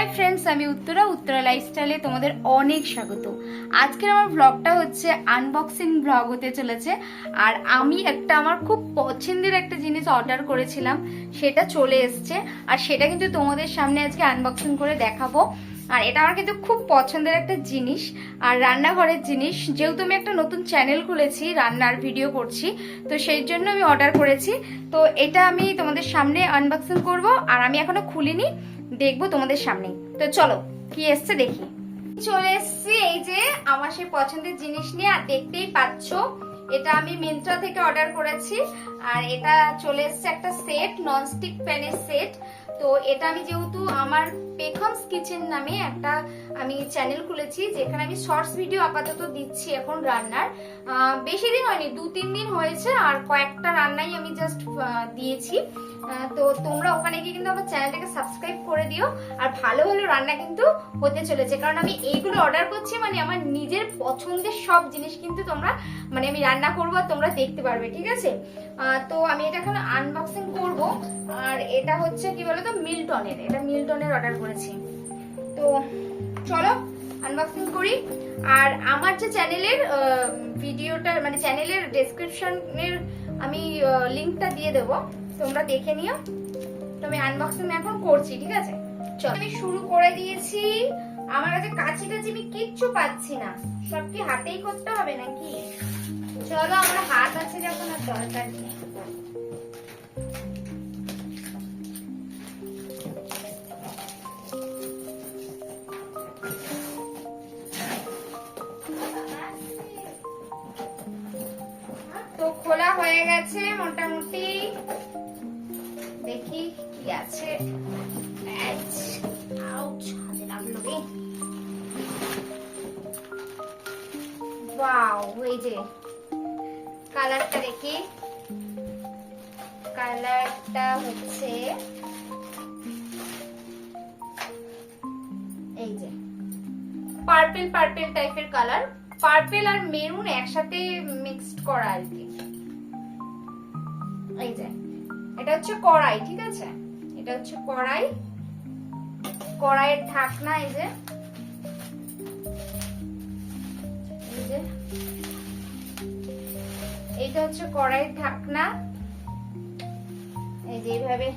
Hi friends আমি উত্তরা উত্তরা লাইফস্টাইলে তোমাদের অনেক স্বাগত। আজকের আমার ব্লগটা হচ্ছে আনবক্সিং ব্লগ হতে চলেছে। আর আমি একটা আমার খুব পছন্দের একটা জিনিস অর্ডার করেছিলাম, সেটা চলে এসছে। আর সেটা কিন্তু তোমাদের সামনে আজকে আনবক্সিং করে দেখাবো। আর এটা আমার কিন্তু খুব পছন্দের একটা জিনিস, আর রান্নাঘরের জিনিস। যেহেতু আমি একটা নতুন চ্যানেল খুলেছি, রান্নার ভিডিও করছি, তো সেই জন্য আমি অর্ডার করেছি। তো এটা আমি তোমাদের সামনে আনবক্সিং করব, আর আমি এখনও খুলিনি। দেখব তোমাদের সামনে। তো চলো, কি এসছে দেখি। চলে এসছি এই যে আমার সেই পছন্দের জিনিস নিয়ে, আর দেখতেই পাচ্ছ, এটা আমি মিন্ত্রা থেকে অর্ডার করেছি, আর এটা চলে এসছে একটা সেট ননস্টিক প্যানের সেট তো এটা আমি যেহেতু আমার পেখমস কিচেন নামে একটা আমি চ্যানেল খুলেছি, যেখানে আমি শর্টস ভিডিও আপাতত দিচ্ছি এখন রান্নার। বেশি দিন হয়নি, দু তিন দিন হয়েছে, আর কয়েকটা রান্নাই আমি জাস্ট দিয়েছি। তো তোমরা ওখানে গিয়ে কিন্তু আমার চ্যানেলটাকে সাবস্ক্রাইব করে দিও, আর ভালো ভালো রান্না কিন্তু হতে চলেছে। কারণ আমি এইগুলো অর্ডার করছি মানে আমার নিজের পছন্দের সব জিনিস কিন্তু তোমরা মানে আমি রান্না করব আর তোমরা দেখতে পারবে, ঠিক আছে? তো আমি এটা এখন আনবক্সিং করব। আর এটা হচ্ছে কি বলতো? মিল্টনের। এটা মিল্টনের অর্ডার করেছি। তো চলো আনবক্সিং করি। আর আমার যে চ্যানেলের ভিডিওটা মানে চ্যানেলের ডেসক্রিপশনের আমি লিংকটা দিয়ে দেবো। তোমরা দেখে নিও। তো আমি আনবক্সিং এখন করছি ঠিক আছে? চলো। আমি শুরু করে দিয়েছি। আমার কাছে কাছি টাছি আমি কিচ্ছু পাচ্ছি না। সব কি হাতেই করতে হবে নাকি? চলো আমার হাত আছে যখন আর দরকার নেই। খোলা হয়ে গেছে মোটামুটি। দেখি কি আছে। এই যে। কালারটা দেখি। কালারটা হচ্ছে এই যে। পার্পেল পার্পেল টাইপের কালার পার্পেল আর মেরুন একসাথে মিক্সড করা আর কি। এই যে, এটা হচ্ছে কড়াই, ঠিক আছে? এটা হচ্ছে কড়াই। কড়াইয়ের ঢাকনা, এই যে। এই যে। এইটা হচ্ছে কড়াইয়ের ঢাকনা। এই যে এইভাবে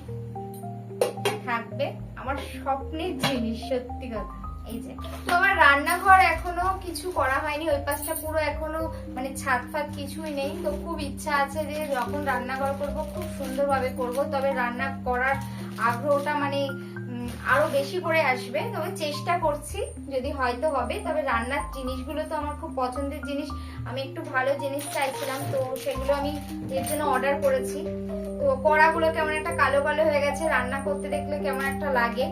থাকবে। আমার স্বপ্নের জিনিস, সত্যি কথা। এই যে, তো রান্নাঘর কিছু করা হয়নি, ওই পাশটা পুরো মানে ছাদ ফাদ কিছুই নেই, তো খুব ইচ্ছা আছে যে যখন রান্নাঘর খুব সুন্দরভাবে তবে রান্না করার আগ্রহটা মানে আরও বেশি করে আসবে, তবে চেষ্টা করছি, যদি হয়তো হবে, তবে রান্নার জিনিসগুলো তো আমার খুব পছন্দের জিনিস, আমি একটু ভালো জিনিস চাইছিলাম, তো সেগুলো আমি এর জন্য অর্ডার করেছি। তো কড়াগুলো কেমন একটা কালো কালো হয়ে গেছে, রান্না করতে দেখলে কেমন একটা লাগে।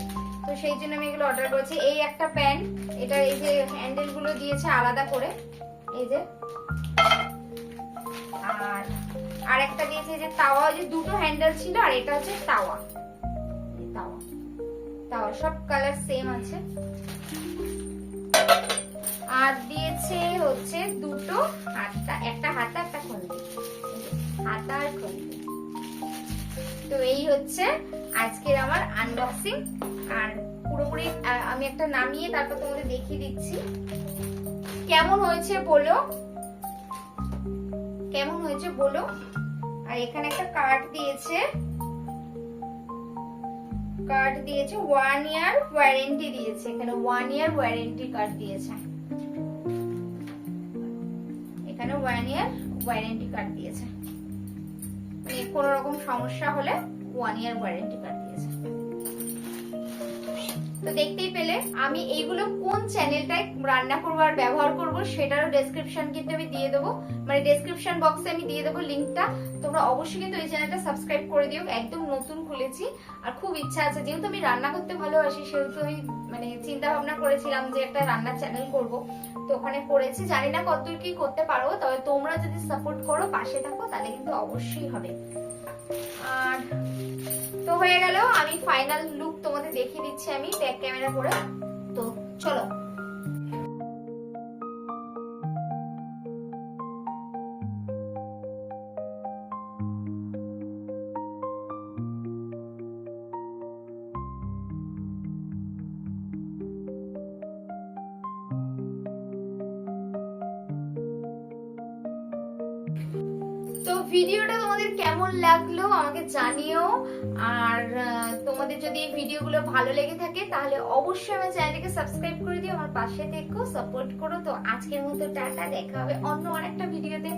তো সেই জন্য আমি এগুলো অর্ডার করেছি। এই একটা প্যান এটা এই যে হ্যান্ডেলগুলো দিয়েছে আলাদা করে, এই যে। আর আর একটা দিয়েছে যে তাওয়া যে দুটো হ্যান্ডেল ছিল, আর এটা হচ্ছে তাওয়া। তাওয়া। তাওয়া, সব কালার সেম আছে। হচ্ছে আজকের আমার আনবক্সিং আর পুরোপুরি আমি একটা নামিয়ে তারপর তোমাদের দেখিয়ে দিচ্ছি। কেমন হয়েছে বলো? কেমন হয়েছে বলো? আর এখানে একটা কার্ড দিয়েছে। কার্ড দিয়েছে ওয়ান ইয়ার ওয়ারেন্টি দিয়েছে। এখানে ওয়ান ইয়ার ওয়ারেন্টি কার্ড দিয়েছে। এখানে ওয়ান ইয়ার ওয়ারেন্টি কার্ড দিয়েছে। মানে কোনো রকম সমস্যা হলে ওয়ান ইয়ার ওয়ারেন্টি কার্ড দিয়েছে। তো দেখতেই পেলে, আমি এইগুলো কোন চ্যানেলটায় রান্না করব আর ব্যবহার করব সেটারও ডেসক্রিপশন কিন্তু আমি দিয়ে দেবো। মানে ডেসক্রিপশন বক্সে আমি দিয়ে দেবো লিঙ্কটা তোমরা অবশ্যই কিন্তু এই চ্যানেলটা সাবস্ক্রাইব করে দিও, একদম নতুন খুলেছি। আর খুব ইচ্ছা আছে, যেহেতু আমি রান্না করতে ভালোবাসি, সেহেতু আমি মানে চিন্তা ভাবনা করেছিলাম যে একটা রান্নার চ্যানেল করব। তো ওখানে করেছি, জানি না কতদূর কি করতে পারো তবে তোমরা যদি সাপোর্ট করো, পাশে থাকো, তাহলে কিন্তু অবশ্যই হবে। আর তো হয়ে গেল, আমি ফাইনাল লুক তোমাদের দেখিয়ে দিচ্ছি আমি ব্যাক ক্যামেরা করে তো চলো। তো ভিডিওটা তোমাদের কেমন লাগল আমাকে জানিও। আর তোমাদের যদি এই ভিডিওগুলো ভালো লেগে থাকে, তাহলে অবশ্যই আমার চ্যানেলকে সাবস্ক্রাইব করে দিও, আমার পাশে থেকো সাপোর্ট করো। তো আজকের মতো টাটা, দেখা হবে অন্য আরেকটা ভিডিওতে।